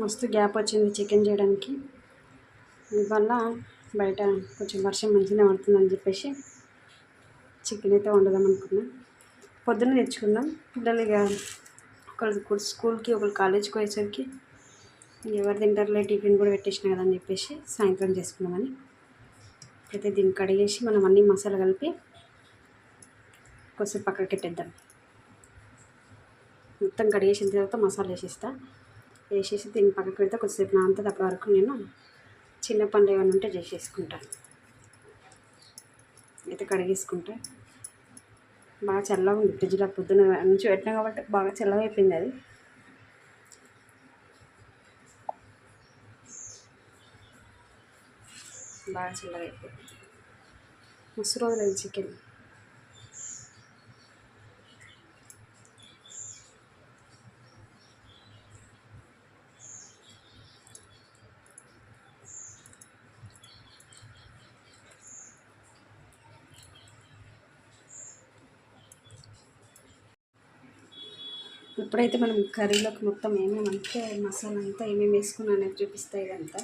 మస్తు గ్యాప్ వచ్చింది చికెన్ చేయడానికి. ఇవల్ల బయట కొంచెం వర్షం మంచిగా పడుతుందని చెప్పేసి చికెన్ అయితే వండుదాం అనుకున్నాం. పొద్దున్న తెచ్చుకున్నాం. పిల్లలు ఇక ఒకళ్ళు స్కూల్కి ఒకళ్ళు కాలేజ్కి పోయేసరికి ఎవరు తింటారులే టిఫిన్ కూడా పెట్టేసిన కదా అని చెప్పేసి సాయంత్రం చేసుకున్నామని. అయితే దీన్ని కడిగేసి మనం అన్ని మసాలా కలిపి కొంచెం పక్కకి పెట్టేద్దాం. మొత్తం కడిగేసిన తర్వాత మసాలా వేసేస్తా. వేసేసి దీన్ని పక్కకు పెడితే కొద్దిసేపు నానుతుంది. అప్పటి వరకు నేను చిన్న పనులు ఏమైనా ఉంటే చేసేసుకుంటాను అయితే కడిగేసుకుంటా. బాగా చల్లగా ఉంది. ఫ్రిడ్జ్లో పొద్దున నుంచి పెట్టినా కాబట్టి బాగా చల్లగా అయిపోయింది అది. బాగా చల్లగా అయిపోయింది మస్తు రోజులైంది చికెన్. ఇప్పుడైతే మనం కర్రీలోకి మొత్తం ఏమేమి అంటే మసాలా అంతా ఏమేమి వేసుకున్నా అనేది చూపిస్తాయి ఇదంతా.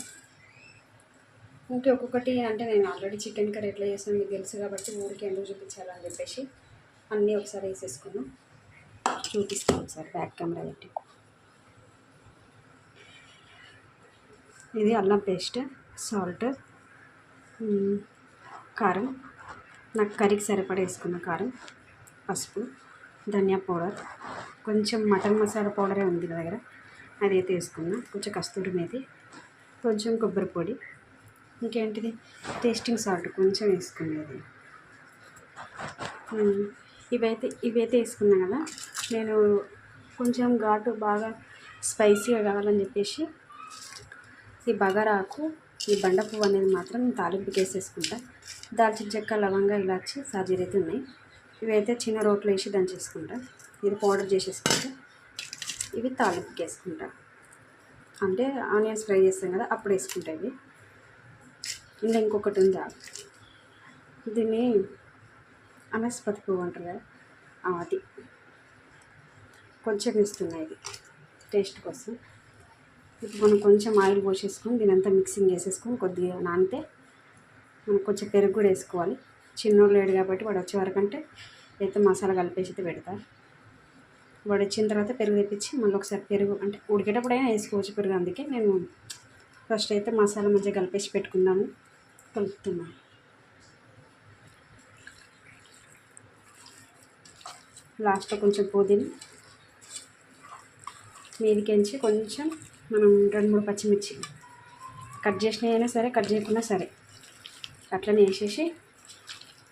ఓకే ఒక్కొక్కటి అంటే నేను ఆల్రెడీ చికెన్ కర్రీ ఎట్లా చేసాను మీకు తెలుసు కాబట్టి ఊరికి ఎందుకు చూపించాలని చెప్పేసి అన్నీ ఒకసారి వేసేసుకున్నాం చూపిస్తాను ఒకసారి బ్యాక్ కెమెరా పెట్టి. ఇది అల్లం పేస్ట్ సాల్ట్ కారం. నాకు కర్రీకి సరిపడా వేసుకున్న కారం పసుపు. ధనియా పౌడర్. కొంచెం మటన్ మసాలా పౌడరే ఉంది నా దగ్గర. అదైతే వేసుకున్నా. కొంచెం కస్తూరి మేతి కొంచెం కొబ్బరి పొడి. ఇంకేంటిది? టేస్టింగ్ సాల్ట్ కొంచెం వేసుకునేది. ఇవైతే ఇవైతే వేసుకున్నా కదా నేను కొంచెం ఘాటు బాగా స్పైసీగా కావాలని చెప్పేసి ఈ బగారాకు ఈ బండ పువ్వు అనేది మాత్రం తాలింపుకి వేసేసుకుంటా. దాల్చిన చెక్క లవంగా ఇలాచి వచ్చి అయితే ఉన్నాయి. ఇవైతే చిన్న రోట్లో వేసి దంచేసుకుంటా. ఇది పౌడర్ చేసేసుకుంటా. ఇవి తాలింపుకి వేసుకుంటా. అంటే ఆనియన్స్ ఫ్రై చేస్తాం కదా అప్పుడు వేసుకుంటా ఇవి. ఇంకా ఇంకొకటి ఉందా? దీన్ని అనస్పతి పువ్వు అంటారు కదా అది కొంచెం ఇస్తున్నాయి ఇది టేస్ట్ కోసం. ఇప్పుడు మనం కొంచెం ఆయిల్ పోసేసుకొని దీని అంతా మిక్సింగ్ చేసేసుకొని కొద్దిగా నానితే మనం కొంచెం పెరుగు కూడా వేసుకోవాలి. చిన్నోడు లేడు కాబట్టి వాడు వచ్చే వరకు అంటే అయితే మసాలా కలిపేసి అయితే పెడతా. వాడు వచ్చిన తర్వాత పెరుగు తెప్పించి మళ్ళీ ఒకసారి పెరుగు అంటే ఉడికేటప్పుడు అయినా వేసుకోవచ్చు పెరుగు అందుకే నేను ఫస్ట్ అయితే మసాలా మంచిగా కలిపేసి పెట్టుకుందాము. కలుపుతున్నాను లాస్ట్లో కొంచెం పుదీనా మీదికించి కొంచెం మనం రెండు మూడు పచ్చిమిర్చి. కట్ చేసినవైనా సరే కట్ చేయకున్నా సరే. అట్లనే వేసేసి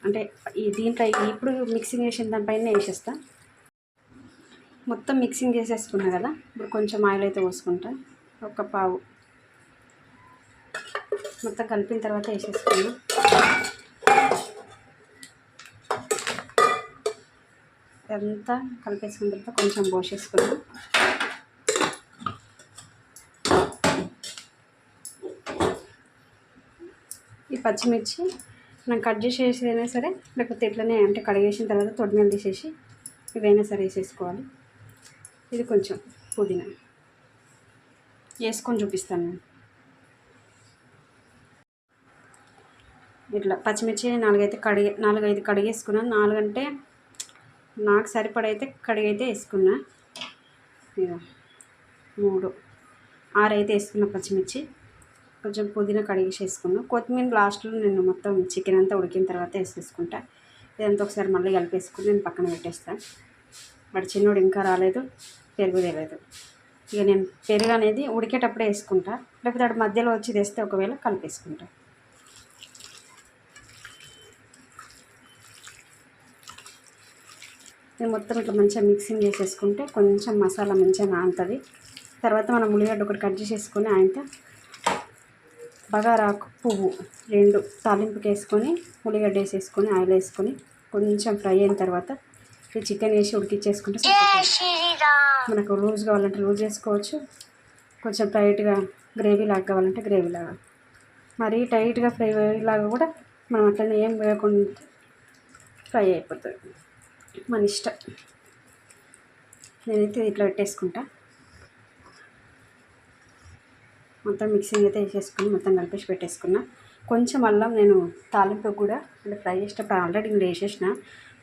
అంటే ఈ దీంట్లో ఇప్పుడు మిక్సింగ్ చేసిన దానిపైన వేసేస్తా. మొత్తం మిక్సింగ్ చేసేసుకున్నా కదా ఇప్పుడు కొంచెం ఆయిల్ అయితే పోసుకుంటా. ఒక పావు. మొత్తం కలిపిన తర్వాత వేసేసుకున్నా. ఇదంతా కలిపేసుకున్న తర్వాత కొంచెం పోసేసుకున్నా. ఈ పచ్చిమిర్చి మనం కట్ చేసేదైనా సరే లేకపోతే ఇట్లనే అంటే కడిగేసిన తర్వాత తొడిమెలు తీసేసి ఇవైనా సరే వేసేసుకోవాలి. ఇది కొంచెం పుదీనా. వేసుకొని చూపిస్తాను నేను. ఇట్లా పచ్చిమిర్చి నాలుగైతే కడిగే నాలుగైదు కడిగేసుకున్నాను నాలుగంటే నాకు సరిపడైతే కడిగైతే వేసుకున్నా. ఇక మూడు ఆరు అయితే వేసుకున్న పచ్చిమిర్చి. కొంచెం పుదీనా కడిగి వేసుకున్నా కొత్తిమీర లాస్ట్లో నేను మొత్తం చికెన్ అంతా ఉడికిన తర్వాత వేసేసుకుంటా. ఇదంతా ఒకసారి మళ్ళీ కలిపేసుకుని నేను పక్కన పెట్టేస్తాను వాడు చిన్నోడు ఇంకా రాలేదు పెరుగు తెలియదు. ఇక నేను పెరుగు అనేది ఉడికేటప్పుడే వేసుకుంటా. లేకపోతే వాడు మధ్యలో వచ్చి తెస్తే ఒకవేళ కలిపేసుకుంటా. నేను మొత్తం ఇట్లా మంచిగా మిక్సింగ్ చేసేసుకుంటే కొంచెం మసాలా మంచిగా నానుతుంది. తర్వాత మనం ఉల్లిగడ్డ ఒకటి కట్ చేసేసుకొని ఆయనతో బగారాకు పువ్వు రెండు తాలింపుకి వేసుకొని ఉల్లిగడ్డ వేసేసుకొని ఆయిల్ వేసుకొని కొంచెం ఫ్రై అయిన తర్వాత ఈ చికెన్ వేసి ఉడికిచ్చేసుకుంటే మనకు లూజ్ కావాలంటే లూజ్ చేసుకోవచ్చు. కొంచెం టైట్గా గ్రేవీ లాగా కావాలంటే గ్రేవీ లాగా. మరీ టైట్గా ఫ్రై లాగా కూడా మనం అట్లనే ఏం వేయకుండా ఫ్రై అయిపోతుంది. మన ఇష్టం. నేనైతే ఇట్లా పెట్టేసుకుంటా. మొత్తం మిక్సింగ్ అయితే వేసేసుకుని మొత్తం కలిపేసి పెట్టేసుకున్నా. కొంచెం అల్లం నేను తాలింపు కూడా అంటే ఫ్రై చేసేటప్పుడు ఆల్రెడీ నేను వేసేసిన.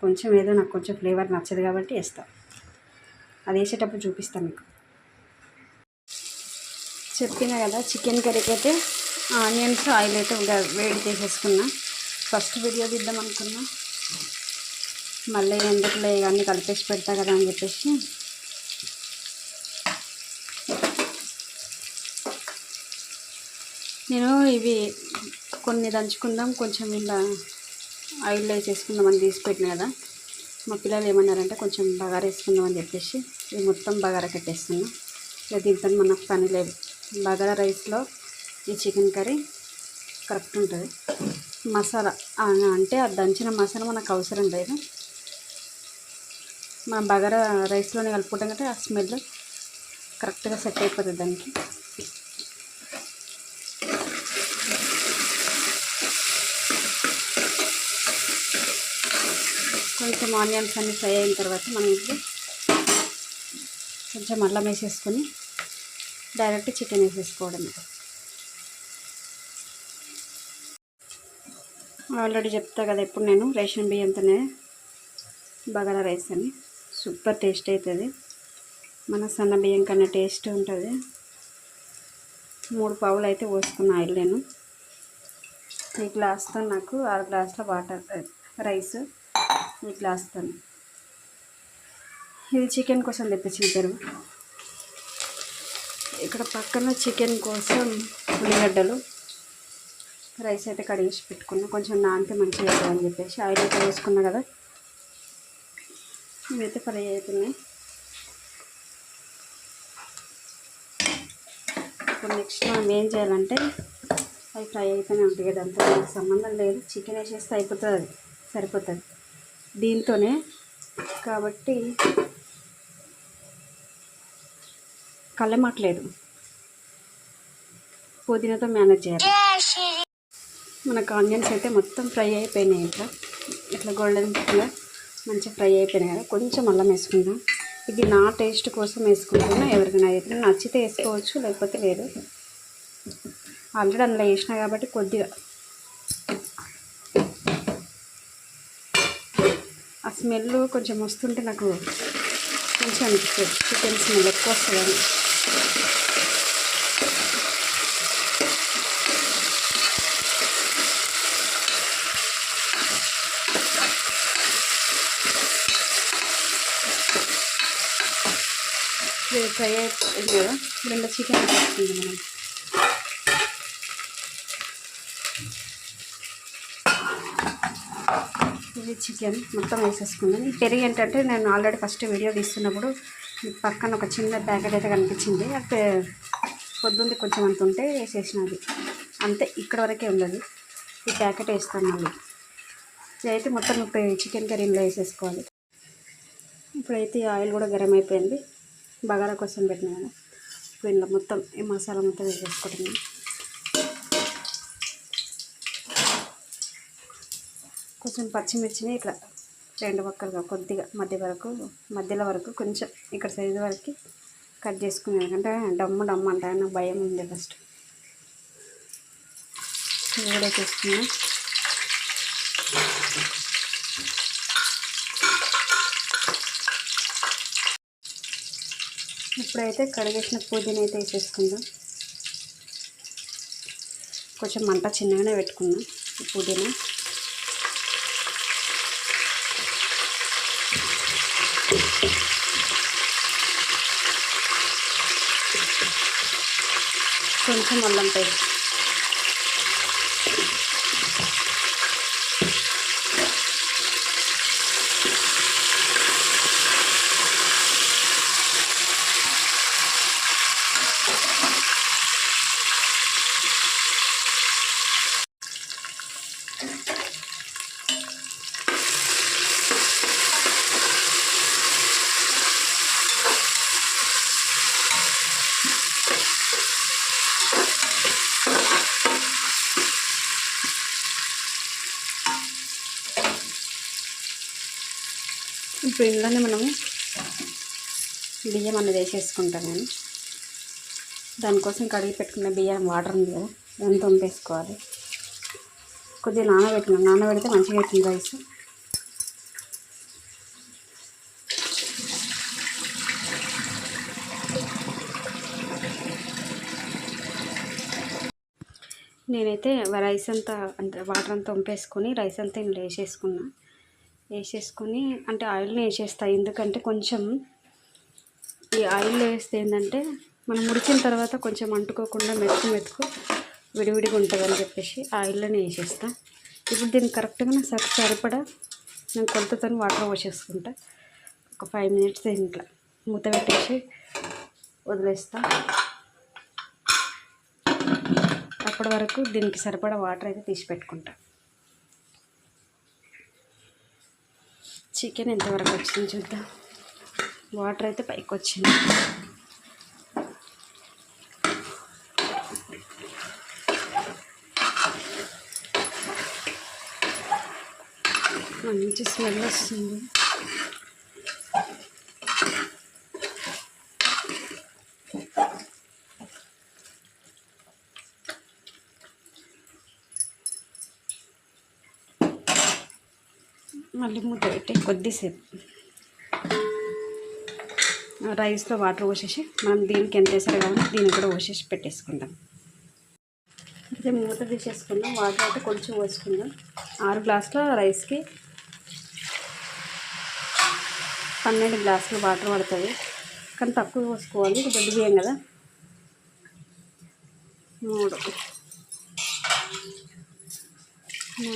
కొంచెం ఏదో నాకు కొంచెం ఫ్లేవర్ నచ్చదు కాబట్టి వేస్తా. అది వేసేటప్పుడు చూపిస్తాను మీకు. చెప్పిన కదా చికెన్ కర్రీకి అయితే ఆనియన్స్ ఆయిల్ అయితే వేడి చేసేసుకున్నా. ఫస్ట్ వీడియో తీద్దాం అనుకున్నా. మళ్ళీ ఎందుకులే ఇవన్నీ కలిపేసి పెడతా కదా అని చెప్పేసి నేను ఇవి కొన్ని దంచుకుందాం కొంచెం ఇలా ఆయిల్ వేసేసుకుందాం అని తీసి పెట్టిన కదా. మా పిల్లలు ఏమన్నారంటే కొంచెం బగారా వేసుకుందాం అని చెప్పేసి ఇది మొత్తం బగారా కట్టేస్తున్నాం. ఇక దీంతో మనకు పని లేదు. బగారా రైస్లో ఈ చికెన్ కర్రీ కరెక్ట్ ఉంటుంది. మసాలా అంటే ఆ దంచిన మసాలా మనకు అవసరం లేదు. మనం బగారా రైస్లోనే కలుపుకుంటాం కదా ఆ స్మెల్ కరెక్ట్గా సెట్ అయిపోతుంది దానికి. కొంచెం ఆనియన్స్ అన్ని ఫ్రై అయిన తర్వాత మనం ఇప్పుడు కొంచెం అల్లం వేసేసుకొని డైరెక్ట్ చికెన్ వేసేసుకోవడమే. ఆల్రెడీ చెప్తా కదా ఇప్పుడు నేను రేషన్ బియ్యంతోనే బగారా రైస్ అని. సూపర్ టేస్ట్ అవుతుంది. మన సన్న బియ్యం కన్నా టేస్ట్ ఉంటుంది. మూడు పావులు అయితే పోసుకున్న ఆయిల్ నేను. ఈ గ్లాస్తో నాకు ఆరు గ్లాసుల వాటర్ రైస్. ఈ గ్లాస్తో ఇది చికెన్ కోసం తెప్పించిన పెరుగు. ఇక్కడ పక్కన చికెన్ కోసం ఉల్లిగడ్డలు. రైస్ అయితే కడిగేసి పెట్టుకున్నా. కొంచెం నానితే మంచిగా అవుతుందని అని చెప్పేసి. ఆయిల్ అయితే వేసుకున్నా కదా. ఇవైతే ఫ్రై అవుతున్నాయి. ఇప్పుడు నెక్స్ట్ మనం ఏం చేయాలంటే అవి ఫ్రై అయితేనే ఉంటాయి కదా. అంత సంబంధం లేదు. చికెన్ వేసేస్తే అయిపోతుంది అది. సరిపోతుంది. దీంతోనే. కాబట్టి కళ్ళమాట్లేదు పుదీనాతో మేనేజ్ చేయాలి. మనకు ఆనియన్స్ అయితే మొత్తం ఫ్రై అయిపోయినాయి ఇట్లా. ఇట్లా గోల్డెన్ కలర్ మంచిగా ఫ్రై అయిపోయినాయి కదా. కొంచెం అల్లం వేసుకుందాం. ఇది నా టేస్ట్ కోసం వేసుకుంటున్నా. ఎవరికైనా అయితే నచ్చితే వేసుకోవచ్చు లేకపోతే లేదు. ఆల్రెడీ అందులో వేసినా కాబట్టి కొద్దిగా స్మెల్ కొంచెం వస్తుంటే నాకు మంచిగా అనిపిస్తుంది చికెన్ స్మెల్ ఎక్కువ వస్తుందని. ఫ్రై అయిపోయింది కదా రెండు చికెన్ వస్తుంది మనం. ఇది చికెన్ మొత్తం వేసేసుకున్నాను. ఈ పెరుగు ఏంటంటే నేను ఆల్రెడీ ఫస్ట్ వీడియో తీస్తున్నప్పుడు పక్కన ఒక చిన్న ప్యాకెట్ అయితే కనిపించింది. అది పొద్దుంది కొంచెం అంత ఉంటే వేసేసినది అంతే ఇక్కడ వరకే ఉన్నది. ఈ ప్యాకెట్ వేస్తాను మళ్ళీ. ఇదైతే మొత్తం ఇప్పుడు చికెన్ కర్రీలో వేసేసుకోవాలి. ఇప్పుడైతే ఆయిల్ కూడా గరం అయిపోయింది. బగారా కోసం పెట్టినాను ఇప్పుడు మొత్తం ఈ మసాలా మొత్తం వేసేసుకుంటున్నాను. కొంచెం పచ్చిమిర్చిని ఇట్లా రెండు పక్కలుగా కొద్దిగా మధ్య వరకు మధ్యలో వరకు కొంచెం ఇక్కడ సైజు వరకు కట్ చేసుకున్నాను ఎందుకంటే డమ్ము డమ్ము అంటే నాకు భయం ఉంది ఫస్ట్. ఇది కూడా చేసుకున్నా. ఇప్పుడైతే కడిగేసిన పుదీనా అయితే వేసేసుకుందాం. కొంచెం మంట చిన్నగానే పెట్టుకుందాం పుదీనా. కొంచెం అల్లం పేస్ట్. ఇప్పుడు ఇందులోనే మనము బియ్యం అన్నది వేసేసుకుంటాను నేను దానికోసం కడిగి పెట్టుకున్న బియ్యం వాటర్ ఉంది కదా దాన్ని తొంపేసుకోవాలి. కొద్దిగా నానబెట్టిన నానబెడితే మంచిగా అవుతుంది రైస్. నేనైతే రైస్ అంతా అంటే వాటర్ అంతా వంపేసుకొని రైస్ అంతా ఇందులో వేసేసుకున్నా. వేసేసుకొని అంటే ఆయిల్ని వేసేస్తా. ఎందుకంటే కొంచెం ఈ ఆయిల్ వేస్తే ఏంటంటే మనం ఉడికిన తర్వాత కొంచెం అంటుకోకుండా మెతుకు మెతుకు విడివిడిగా ఉంటుందని చెప్పేసి ఆయిల్లోనే వేసేస్తా. ఇప్పుడు దీన్ని కరెక్ట్గా సరి సరిపడా నేను కొలతతో వాటర్ పోసేసుకుంటా. ఒక ఫైవ్ మినిట్స్ ఇంట్లో మూత పెట్టేసి వదిలేస్తా. అప్పటి వరకు దీనికి సరిపడా వాటర్ అయితే తీసి పెట్టుకుంటా. చికెన్ ఎంతవరకు వచ్చింది చూద్దాం. వాటర్ అయితే పైకి వచ్చింది. మంచి స్మెల్ వస్తుంది. మళ్ళీ మూత పెట్టి కొద్దిసేపు. రైస్లో వాటర్ పోసేసి మనం దీనికి ఎంత వేసారు కాబట్టి దీన్ని కూడా పోసేసి పెట్టేసుకుందాం. అయితే మూత తీసేసుకుందాం. వాటర్ అయితే కొంచెం పోసుకుందాం. ఆరు గ్లాసుల రైస్కి పన్నెండు గ్లాసులు వాటర్ పడుతుంది. కానీ తక్కువ పోసుకోవాలి. ఇది దొడ్డు బియ్యం కదా. మూడు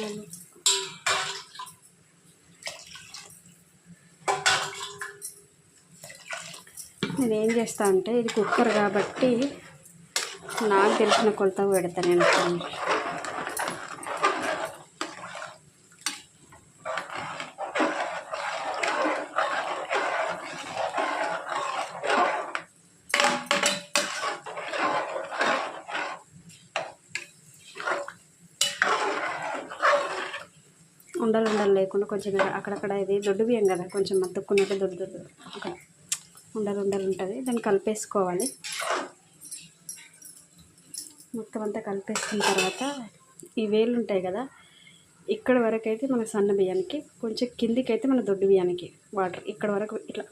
నాలుగు నేను ఏం చేస్తా అంటే ఇది కుక్కర్ కాబట్టి నాకు తెలిసిన కొలత పెడతాను నేను ఉండలు ఉండలు లేకుండా కొంచెం అక్కడక్కడ ఇది దొడ్డు బియ్యం కదా కొంచెం మత్తుక్కున్నట్టు దొడ్డు దొడ్డు అక్కడ ఉండలు ఉండలు ఉంటుంది. దాన్ని కలిపేసుకోవాలి. మొత్తం అంతా కలిపేసుకున్న తర్వాత ఈ వేలు ఉంటాయి కదా ఇక్కడ వరకు అయితే మన సన్న బియ్యానికి కొంచెం కిందికి అయితే మన దొడ్డు బియ్యానికి వాటర్. ఇక్కడ వరకు ఇట్లా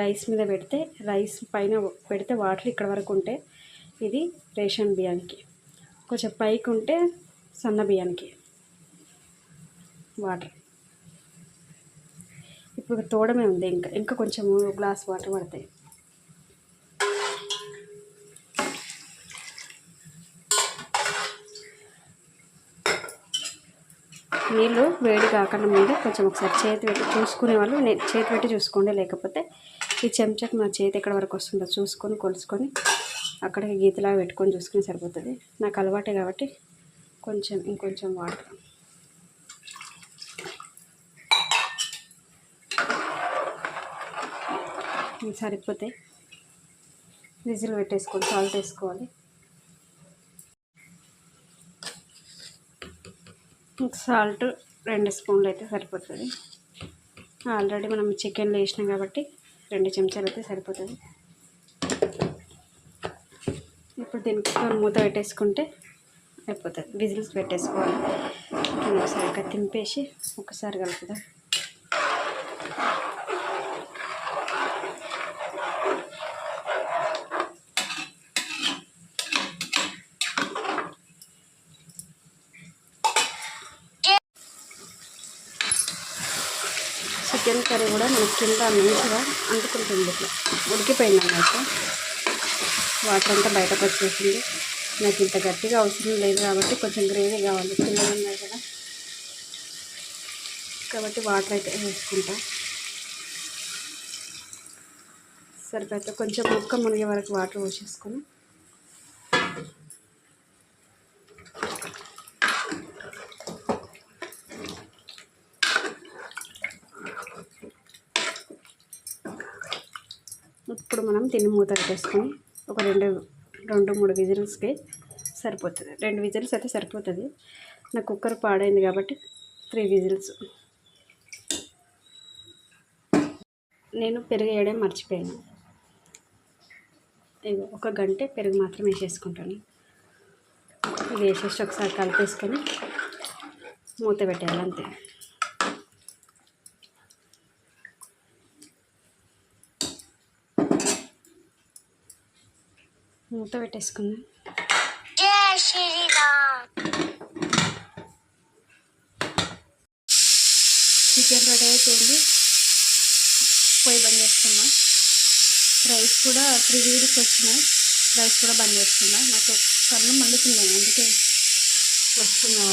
రైస్ మీద పెడితే రైస్ పైన పెడితే వాటర్ ఇక్కడ వరకు ఉంటే ఇది రేషన్ బియ్యానికి. కొంచెం పైకి ఉంటే సన్న బియ్యానికి వాటర్. ఇప్పుడు తోడమే ఉంది ఇంకా ఇంకా కొంచెం గ్లాస్ వాటర్ పడతాయి. నీళ్ళు వేడి కాకుండా ముందు కొంచెం ఒకసారి చేతి పెట్టి చూసుకునే వాళ్ళు నేను చేతి పెట్టి చూసుకోండి లేకపోతే ఈ చెంచాకి నా చేతి ఎక్కడ వరకు వస్తుందో చూసుకొని కొలుసుకొని అక్కడికి గీతలాగా పెట్టుకొని చూసుకుని సరిపోతుంది. నాకు అలవాటే కాబట్టి కొంచెం ఇంకొంచెం వాటర్ సరిపోతాయి. విజిల్ పెట్టేసుకోవాలి సాల్ట్ వేసుకోవాలి. సాల్ట్ రెండు స్పూన్లు అయితే సరిపోతుంది. ఆల్రెడీ మనం చికెన్లో వేసినాం కాబట్టి రెండు చెంచాలు అయితే సరిపోతుంది. ఇప్పుడు దీనికి మూత పెట్టేసుకుంటే అయిపోతుంది విజిల్స్ పెట్టేసుకోవాలి. ఒకసారి తింపేసి ఒకసారి కలుపుదాం. చికెన్ కర్రీ కూడా మనకి కింద మంచిగా అంటుకుంటుంది ఇట్లా. ఉడికిపోయింది అన్నమాట వాటర్ అంతా బయటకు వచ్చేసింది. నాకు ఇంత గట్టిగా అవసరం లేదు కాబట్టి కొంచెం గ్రేవీ కావాలి. పిల్లలు ఉన్నాయి కదా. కాబట్టి వాటర్ అయితే వేసుకుంటా. సరిపోతే కొంచెం ముక్క మునిగే వరకు వాటర్ పోసేసుకొని ఇప్పుడు మనం తిని మూత పెట్టేసుకొని ఒక రెండు రెండు మూడు విజిల్స్కి సరిపోతుంది. రెండు విజిల్స్ అయితే సరిపోతుంది. నా కుక్కర్ పాడైంది కాబట్టి త్రీ విజిల్స్. నేను పెరుగు వేయడం మర్చిపోయాను. ఇగో ఒక గంట పెరుగు మాత్రం వేసేసుకుంటాను. ఇది వేసేసి ఒకసారి కలిపేసుకొని మూత పెట్టేయాలి అంతే. మూత పెట్టేసుకుందాం. జై శ్రీరామ్. చికెన్ రెడీ అయిపోయింది. పొయ్యి బంద్ చేసుకున్నా రైస్ కూడా త్రీ వీడియోస్ వచ్చినాయి రైస్ కూడా బంద్ చేసుకున్నా నాకు కళ్ళు మండుతున్నాయి అందుకే వస్తున్నా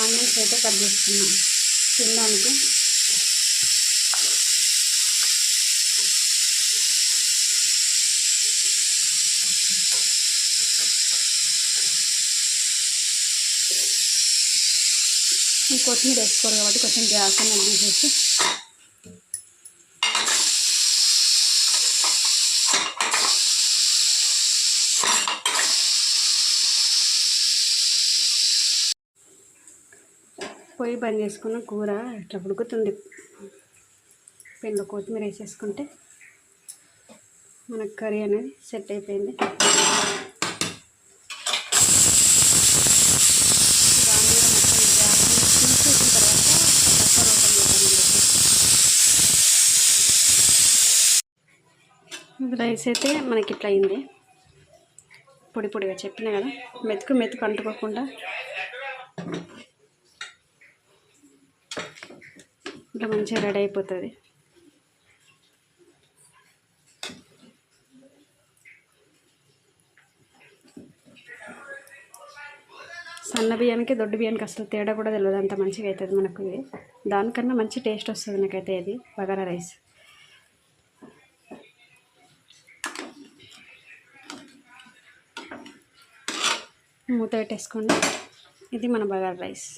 ఆనియన్స్ అయితే కట్ చేసుకున్నా తినడానికి. కొత్తిమీర వేసుకోరు కాబట్టి కొంచెం గ్యాస్ అనేది తీసేసి. పొయ్యి బంద్ చేసుకున్న కూర ఇట్లా ఉడుకుతుంది? పెన్లో కొత్తిమీర వేసేసుకుంటే మన కర్రీ అనేది సెట్ అయిపోయింది దాని మీద మొత్తం గ్యాస్ తీసేసిన తర్వాత కుక్కర్ ఓపెన్ చేద్దామని రైస్ అయితే మనకి ఇట్లా అయింది. పొడి పొడిగా చెప్పిన కదా మెతుకు మెతుకు అంటుకోకుండా. ఇట్లా మంచిగా రెడీ అయిపోతుంది. సన్న బియ్యానికి దొడ్డు బియ్యానికి అసలు తేడా కూడా తెలియదు అంత మంచిగా అవుతుంది మనకు ఇది. దానికన్నా మంచి టేస్ట్ వస్తుంది నాకైతే ఇది బగారా రైస్. మూత పెట్టేసుకోండి. ఇది మన బగారా రైస్.